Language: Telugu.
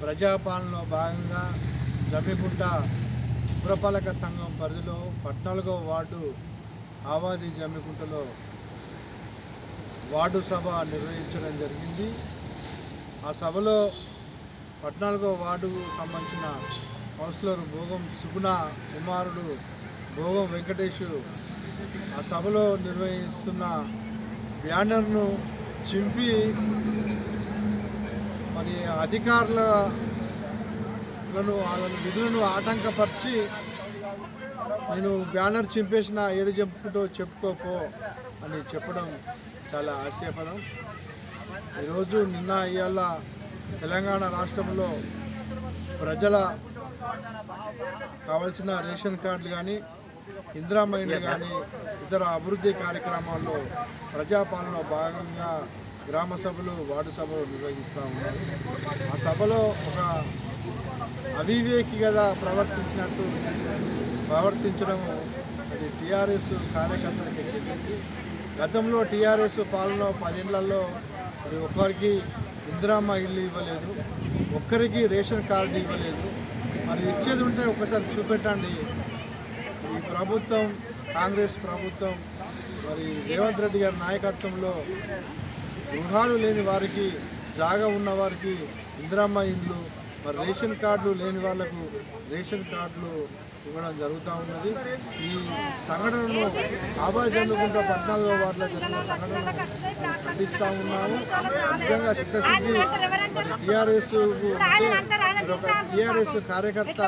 ప్రజాపాలనలో భాగంగా జమ్మికుంట పురపాలక సంఘం పరిధిలో పద్నాలుగో వార్డు ఆవాది జమ్మికుంటలో వార్డు సభ నిర్వహించడం జరిగింది. ఆ సభలో పద్నాలుగో వార్డుకు సంబంధించిన కౌన్సిలర్ భోగం సుగుణ కుమారుడు భోగం వెంకటేష్ ఆ సభలో నిర్వహిస్తున్న బ్యానర్ను చింపి అధికారులను వాళ్ళ విధులను ఆటంకపరిచి నేను బ్యానర్ చింపేసిన ఏడు చెప్పుకుంటూ చెప్పుకోపో అని చెప్పడం చాలా ఆశ్చర్యపదం ఈరోజు నిన్న ఇవాళ తెలంగాణ రాష్ట్రంలో ప్రజల కావాల్సిన రేషన్ కార్డులు కానీ ఇందిరామైండ్లు కానీ ఇతర అభివృద్ధి కార్యక్రమాల్లో ప్రజాపాలనలో భాగంగా గ్రామ సభలు వార్డు సభలు నిర్వహిస్తూ ఉన్నారు ఆ సభలో ఒక అవివేకిగా ప్రవర్తించినట్టు ప్రవర్తించడం అది టీఆర్ఎస్ కార్యకర్తలకి చెందింది. గతంలో టీఆర్ఎస్ పాలన పదేళ్ళలో మరి ఒక్కరికి ఇందిరామ్మ ఇల్లు ఇవ్వలేదు ఒక్కరికి రేషన్ కార్డు ఇవ్వలేదు. మరి ఇచ్చేది ఉంటే ఒకసారి చూపెట్టండి. ఈ ప్రభుత్వం కాంగ్రెస్ ప్రభుత్వం మరి రేవంత్ రెడ్డి గారి నాయకత్వంలో గృహాలు లేని వారికి జాగా ఉన్న వారికి ఇందిరామ్మ ఇండ్లు మరి రేషన్ కార్డులు లేని వాళ్ళకు రేషన్ కార్డులు ఇవ్వడం జరుగుతూ ఉన్నది. ఈ సంఘటనను ఆబాద్ జల్లుకుంట పద్నాలుగో వార్డులో జరిగిన సంఘటనను ఖండిస్తూ ఉన్నాము. నిజంగా సిద్ధశుద్ధి టీఆర్ఎస్ టీఆర్ఎస్ కార్యకర్త